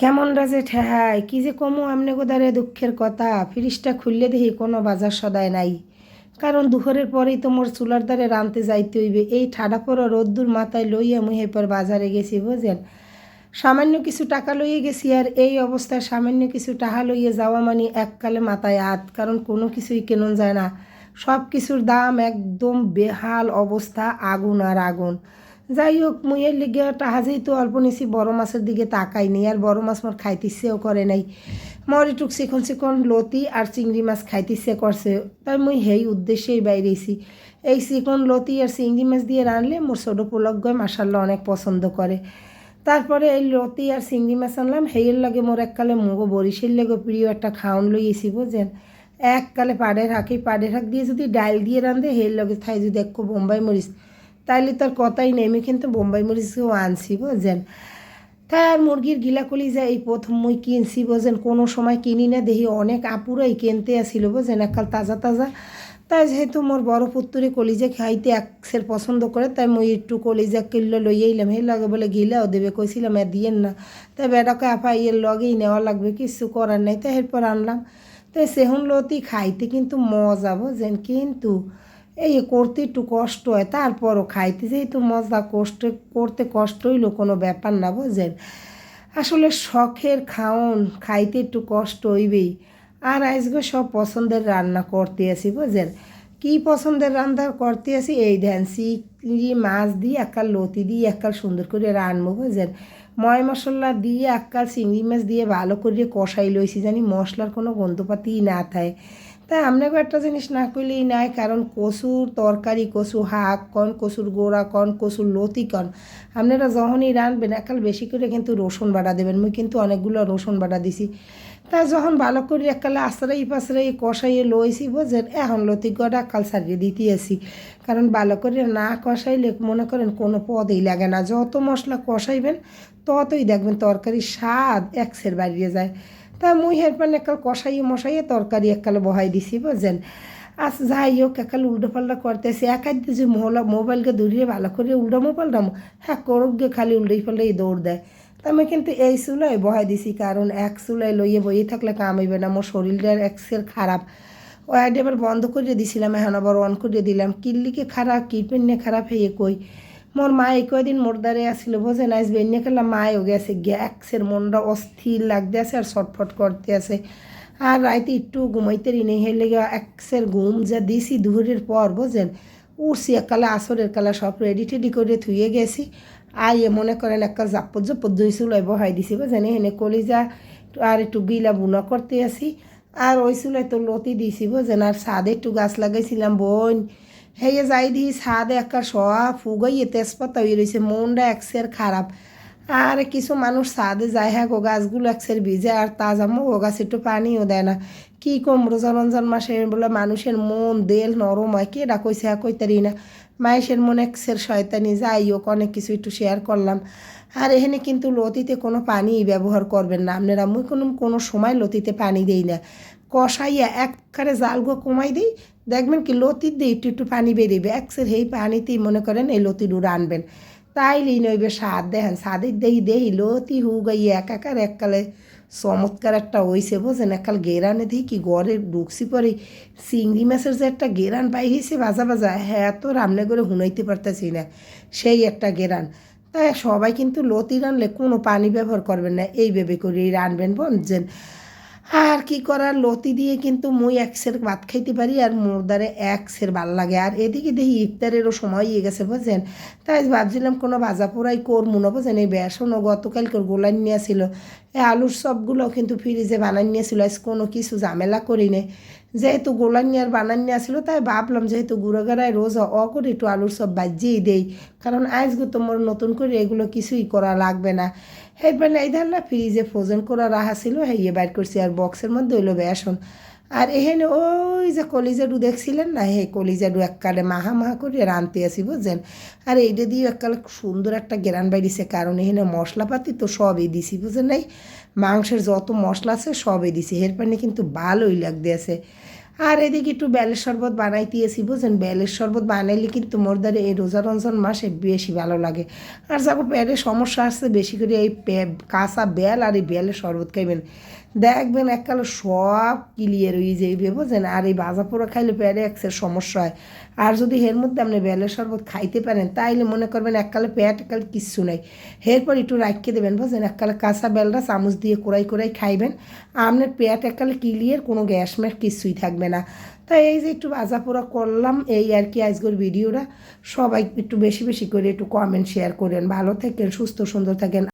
কেমন রাজে ঠেহাই, কি যে কমো আমনে গোদারে দুঃখের কথা, ফ্রিজটা খুললে দেখি কোনো বাজার সদায় নাই। কারণ দুপুরের পরেই তো মোর চুলার দ্বারে রানতে যাইতে হইবে, এই ঠাডা পড়ো রোদ্দুর মাথায় লইয়া মুহে পর বাজারে গেছি, বুঝেন? সামান্য কিছু টাকা লইয়ে গেছি আর এই অবস্থায় সামান্য কিছু টাকা লইয়ে যাওয়া মানে এককালে মাথায় হাত কারণ কোনো কিছুই কেনন যায় না। সব কিছুর দাম একদম বেহাল অবস্থা, আগুন আর আগুন। যাই হোক মুইয়ের লিগে টাহা তো অল্প নিছি, বড় মাছের দিকে তাকাই নেই, আর বড় মাছ মোর খাইতে ইচ্ছেও করে নাই। মরি টুক চিকন চিকন লতি আর চিংড়ি মাছ খাইতে ইচ্ছে করছে, তাই মুই সেই উদ্দেশ্যেই বাইরেছি। এই চিকন লতি আর চিংড়ি মাছ দিয়ে রানলে মোর ছোটো পোলকগয় মাসাল্লাহ অনেক পছন্দ করে। তারপরে এই লতি আর চিংড়ি মাছ আনলাম হেয়ের লাগে মোর এককালে মুগো বরিশের লেগে প্রিয় একটা খাওন লইয়েছি বুঝছেন। এককালে পাড়ের হাঁকি পাড়ের হাঁক দিয়ে যদি ডাল দিয়ে রান্ধে হের লগে থাই যদি একটু বোম্বাই মরিচ। তাইলে তার কথাই নেই, আমি কিন্তু বোম্বাই মরিচকেও আনছি বুঝছেন। তাই আর মুরগির গিলাকলি যে এই প্রথম মুই কিনছি বোঝেন কোনো সময় কিনি না, দেখি অনেক আপুরাই কিনতে আসিল বোঝেন এককাল তাজা তাজা। তাই যেহেতু মোর বড় পুত্তরে কলিজা খাইতে একসের পছন্দ করে, তাই মুই একটু কলিজা কিনলো, লইয়ে এলাম হে লাগে বলে গিলাও দেবে, কইছিলাম, এ, দিয়েন না। তাই বেটাকে আপা ইয়ের লগেই নেওয়া লাগবে কিছু করার নেই। তাই এরপর আনলাম। তাই সেহন লতি খাইতে কিন্তু মজা বোঝেন কিন্তু এই করতে একটু কষ্ট হয়, তারপরও খাইতে যেহেতু মজা কষ্ট, করতে কষ্ট হইল কোনো ব্যাপার না বুঝেন আসলে শখের খাওন, খাইতে একটু কষ্ট হইবেই। আর আজকে সব পছন্দের রান্না করতে আসি বুঝেন কী পছন্দের রান্না করতে আসি? এই ধ্যান চিংড়ি, মাছ দিয়ে একাল লতি দিয়ে একাল সুন্দর করে রানবো বুঝেন ময় মশলা দিয়ে একাল চিংড়ি মাছ দিয়ে ভালো করে কষাই লইছি, জানি মশলার কোনো গন্ধপাতিই না থাকে তাই আপনাকে একটা জিনিস না করলেই নাই, কারণ কচুর তরকারি কচু শাক কন, কচুর গোড়া কন, কচুর লতি কন, আপনারা যখনই রানবেন একাল বেশি করে কিন্তু রসুন বাটা দেবেন। মুই কিন্তু অনেকগুলো রসুন বাটা দিছি। তা যখন ভালো করে একালে আশ্রয় পাশরাই কষাইয়ে লইছি বোঝেন এখন লতি গড়া কাল সারিয়ে দিতে আসি কারণ ভালো করে না কষাইলে মনে করেন কোনো পদেই লাগে না। যত মশলা কষাইবেন, ততই দেখবেন তরকারির স্বাদ একসের বাড়িয়ে যায়। তা মুই হেরপান একাল কষাইয়ে মশাইয়ে তরকারি এককালে বহাই দিছি বুঝছেন আজ যাই হোক, একাল উল্টো পাল্টা করতেছি। একাই যে মোহলা মোবাইলকে দূরিয়ে ভালো করে উল্টামো পাল্টামো হ্যাঁ করুক গিয়ে খালি উল্টাই পাল্টাই দৌড় দেয়। তা আমি কিন্তু এই চুলাই বহাই দিছি, কারণ এক চুলাই লইয়ে বইয়ে থাকলে কামাইবে না। মোর শরীরটার এক্সের খারাপ। ও আইডি আবার বন্ধ করে দিছিলাম, এখন আবার অন করে দিলাম। কিল্লিকে খারাপ কিরপেন্নে খারাপ, হয়ে কই? মোর মা এই কয়দিন মোর দ্বারে আসছিল বোঝেন আজ বেন্যে খেলাম মায়ও গেছে গ্যাক্সের মনটা অস্থির লাগতে আছে আর ছটফট করতে আছে আর রাইতে একটু ঘুমাইতে রি নেই হেলে একসের ঘুম যা দিছি দুপুরের পর, বোঝেন? উঠছি একালে আসরের কালা সব রেডি টেডি করে থুয়ে গেছি। আইয়ে মনে করেন একটা জাপদ জাপদ দুই চুলাই বহাই দিছি, বুঝেন? এখানে কলিজা আর একটু গিলা বুনা করতে আসি আর ওই চুলাই তো লতি দিছি, বুঝেন? আর সাদে একটু গাছ লাগাইছিলাম, বোন। হেয়ে যাই দিই ছাদে একটা সব ফুগাইয়ে তেজপাতা হয়ে রয়েছে মনটা একসের খারাপ। আর কিছু মানুষ ছাদে যায় হ্যাঁ গো, গাছগুলো একসের ভিজে, আর তাজা মো ও গাছ একটু পানিও দেয় না। কি কম রোজা রমজান মাসে বলে মানুষের মন দেল নরম হয়, কে ডাকইছে হ্যাঁ কইতারি না। মায়েসের মনে একসের শয়তানি, যাই হোক, অনেক কিছু একটু শেয়ার করলাম। আর এখানে কিন্তু লতিতে কোনো পানি ব্যবহার করবেন না। আপনারা মুই কোনো কোনো সময় লতিতে পানি দেই না। কষাইয়া একবারে জালগো কমাই দিই, দেখবেন কি লতির দিয়ে একটু একটু পানি বেরিয়েবে একসের এই পানিতেই মনে করেন এই লতিডু রানবেন তাইলেই নইবে স্বাদ। দেখেন, স্বাদের দেহি দেহি লতি হু গাই একাকার এককালে চমৎকার একটা হইছে বোঝেন। একাল গেরানে দিই কি গড়ে ঢুকছি পরে চিংড়ি মাছের যে একটা গেরান বাইরেছে বাজা বাজা হ্যাঁ তো রান্না করে হুনাইতে পারতেছি না। সেই একটা গেরান। তাই সবাই কিন্তু লতি রানলে কোনো পানি ব্যবহার করবেন না। এই ভেবে করেই রানবেন বুঝছেন। আর কি করার? লতি দিয়ে কিন্তু মুই এক সের ভাত খাইতে পারি আর মোর এক সের ভালো লাগে। আর এদিকে দেখি ইফতারেরও সময় ইয়ে গেছে বুঝছেন? তাই ভাবছিলাম কোনো ভাজা পোড়াই করব না বুঝছেন? এই বেসনও গতকালকে গোলান নিয়েছিল এই আলুর সবগুলো কিন্তু ফ্রিজে বানান নিয়েছিল কোনো কিছু ঝামেলা করি নে যেহেতু গোলান নিয়ে বানান নিয়েছিল, তাই ভাবলাম যেহেতু গুঁড়োগাড়ায় রোজ অ করে একটু আলুর সব বাজিয়েই দেই, কারণ আজকে তোমার নতুন করে এগুলো কিছুই করা লাগবে না। এরপর এই ধারণা ফ্রিজে ফ্রোজেন করা রাখা ছিল হেয়ে বাইর করছি আর বক্সের মধ্যে হইল বেসন। আর এহেন ওই যে কলিজাডু দেখছিলেন না? হে কলিজাডু এককালে মাহা মাহা করে রানতে আসি বুঝছেন আর এইটা দিয়ে এককালে সুন্দর একটা গেরান বাইরিছে, কারণ এখানে মশলাপাতি তো সবই দিছি, বুঝেন নাই? মাংসের যত মশলা আছে সবই দিছি এর পানি কিন্তু ভালোই লাগতে আছে। আর এদিকে একটু বেলের শরবত বানাই দিয়েছি বুঝছেন? বেলের শরবত বানাইলে কিন্তু মোর এই রোজা রমজান মাসে বেশি ভালো লাগে। আর যখন পেটের সমস্যা আসছে, বেশি করে এই কাঁচা বেল আর এই বেলের শরবত খাইবেন। দেখবেন এককালে সব ক্লিয়ার হয়ে যাইবে, বুঝছেন? আর এই ভাজা পোড়া খাইলে পেটে একসের সমস্যা হয়। আর যদি এর মধ্যে আপনি বেলের শরবত খাইতে পারেন, তাইলে মনে করবেন এককালে পেট এককালে কিচ্ছু নাই। এরপর একটু রাখিয়ে দেবেন, বুঝছেন? এককালে কাঁচা বেলটা চামচ দিয়ে কোড়াই কোড়াই খাইবেন। আপনার পেট এককালে ক্লিয়ার, কোনো গ্যাস ম্যাস কিছুই থাকবে না। তাই এই যে একটু পোড়া করলাম, এই আর কি আজকের ভিডিওটা। সবাই একটু বেশি বেশি করে একটু কমেন্ট শেয়ার করেন। ভালো থাকেন, সুস্থ সুন্দর থাকেন।